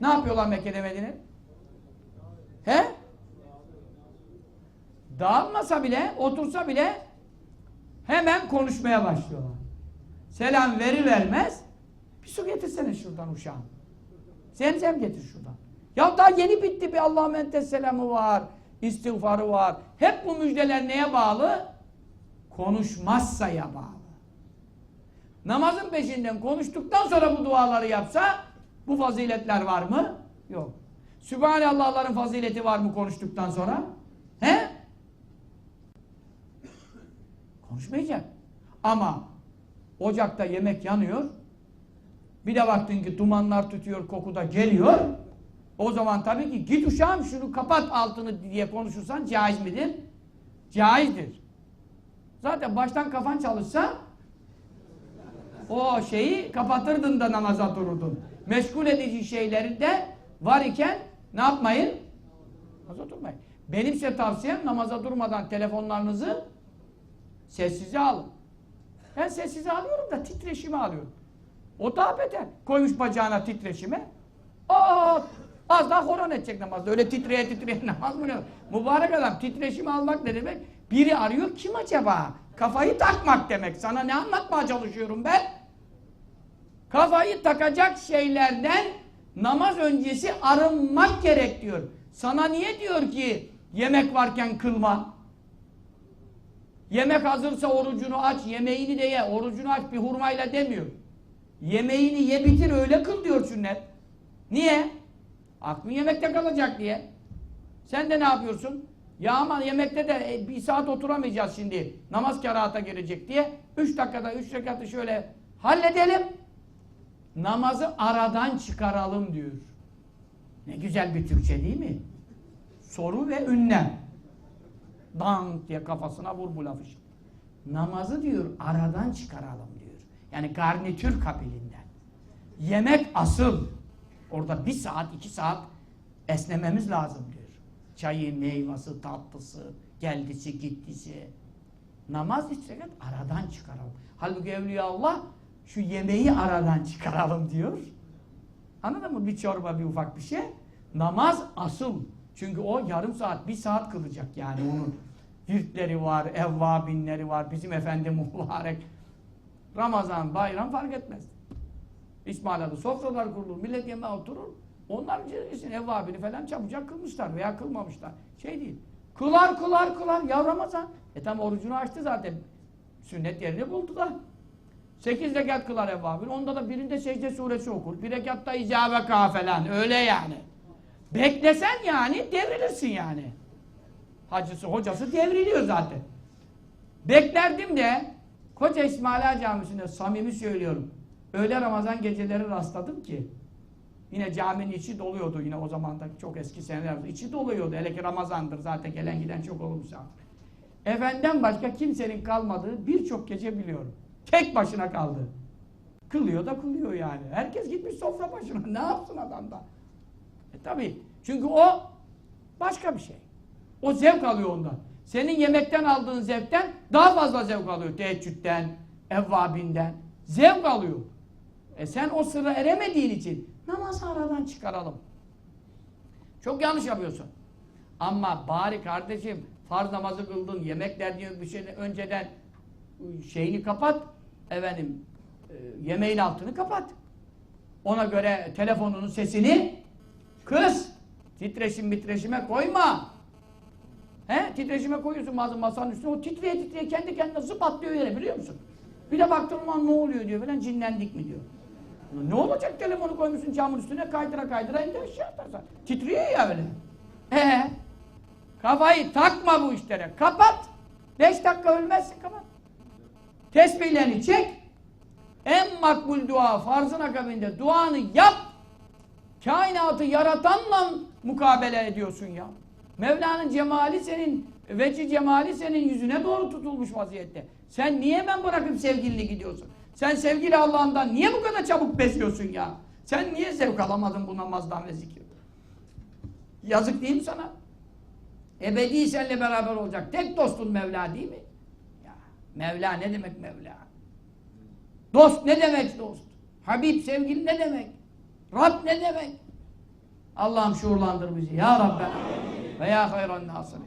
Ne yapıyorlar Mekke'de Medine? He? Dağılmasa bile, otursa bile hemen konuşmaya başlıyorlar. Selam veri vermez. Bir su getirsene şuradan uşağım. Zemzem getir şuradan. Ya daha yeni bitti bir Allah'ın entes selamı var. istiğfarı var. Hep bu müjdeler neye bağlı? Konuşmazsaya bağlı. Namazın peşinden konuştuktan sonra bu duaları yapsa bu faziletler var mı? Yok. Sübhanallah'ların fazileti var mı konuştuktan sonra? He? Konuşmayacak. Ama ocakta yemek yanıyor. Bir de baktın ki dumanlar tutuyor, koku da geliyor. O zaman tabii ki git uşağım şunu kapat altını diye konuşursan caiz midir? Caizdir. Zaten baştan kafan çalışsa o şeyi kapatırdın da namaza dururdun. Meşgul edici şeylerinde var iken ne yapmayın? Namaza durmayın. Benim size tavsiyem namaza durmadan telefonlarınızı sessize alın. Ben sessize alıyorum da titreşimi alıyorum. O daha beter. Koymuş bacağına titreşime. Aa, az daha horon edecek namazda. Öyle titreye titreye namaz mı ne? Mübarek adam titreşimi almak ne demek? Biri arıyor kim acaba? Kafayı takmak demek. Sana ne anlatmaya çalışıyorum ben? Kafayı takacak şeylerden namaz öncesi arınmak gerek diyor. Sana niye diyor ki yemek varken kılma? Yemek hazırsa orucunu aç, yemeğini de ye. Orucunu aç bir hurmayla demiyor. Yemeğini ye bitir öyle kıl diyor sünnet. Niye? Aklın yemekte kalacak diye. Sen de ne yapıyorsun? Ya aman yemekte de e, bir saat oturamayacağız şimdi. Namaz kerahata girecek diye. Üç dakikada üç rekatı şöyle halledelim. Namazı aradan çıkaralım diyor. Ne güzel bir Türkçe değil mi? Soru ve ünlem. Dan diye kafasına vur bu lafı. Namazı diyor aradan çıkaralım diyor. Yani garnitür kabilinden. Yemek asıl. Orada bir saat, iki saat esnememiz lazım diyor. Çayı, meyvası, tatlısı, geldisi, gittisi. Namaz istedik aradan çıkaralım. Halbuki Evliya Allah şu yemeği aradan çıkaralım diyor. Anladın mı? Bir çorba, bir ufak bir şey. Namaz asıl. Çünkü o yarım saat, bir saat kılacak yani onun. Virtleri var, evvabinleri var, bizim efendi mübarek. Ramazan, bayram fark etmez. İsmaila'da sofralar kurulur, millet yemeğe oturur. Onlar için evvabini falan çabucak kılmışlar veya kılmamışlar. Şey değil. Kılar, kılar, kılar. Ya Ramazan. E tam orucunu açtı zaten. Sünnet yerini buldu da. Sekiz rekat kılar evvabin. Onda da birinde secde suresi okur. Bir rekatta icabe ka falan. Öyle yani. Beklesen yani devrilirsin yani. Hacısı, hocası devriliyor zaten. Beklerdim de Koca İsmaila Camisi'nde samimi söylüyorum. Öyle Ramazan geceleri rastladım ki yine caminin içi doluyordu yine o zaman da çok eski seneler içi doluyordu. Hele ki Ramazan'dır zaten gelen giden çok olur misafir. Efenden başka kimsenin kalmadığı birçok gece biliyorum. Tek başına kaldı. Kılıyor da kılıyor yani. Herkes gitmiş sofra başına. Ne yapsın adam da? E tabi. Çünkü o başka bir şey. O zevk alıyor ondan. Senin yemekten aldığın zevkten daha fazla zevk alıyor. Teheccüden, evvabinden. Zevk alıyor. E sen o sıra eremediğin için namazı aradan çıkaralım. Çok yanlış yapıyorsun. Ama bari kardeşim farz namazı kıldın, yemek derdi bir şey önceden şeyini kapat. Efendim e, yemeğin altını kapat. Ona göre telefonunun sesini kıs. Titreşim mitreşime koyma. He? Titreşime koyuyorsun bazı masanın üstüne. O titreye titreye kendi kendine zıp atlıyor yere biliyor musun? Bir de baktın ulan ne oluyor diyor falan cinlendik mi diyor. Ne olacak telefonu koymuşsun camın üstüne kaydıra kaydıra indi aşağı atarsan. Titriyor ya öyle. Ee, kafayı takma bu işlere. Kapat. Beş dakika ölmezsin kapat. Tesbihlerini çek. En makbul dua farzın akabinde duanı yap. Kainatı yaratanla mukabele ediyorsun ya. Mevla'nın cemali senin, veci cemali senin yüzüne doğru tutulmuş vaziyette. Sen niye hemen bırakıp sevgilini gidiyorsun? Sen sevgili Allah'ından niye bu kadar çabuk beziyorsun ya? Sen niye zevk alamadın bu namazdan ve zikirden? Yazık değil mi sana? Ebedi seninle beraber olacak. Tek dostun Mevla değil mi? Ya, Mevla ne demek Mevla? Dost ne demek dost? Habib sevgili ne demek? Rab ne demek? Allah'ım şuurlandır bizi ya Rabbi. Ve ya hayran nasirin.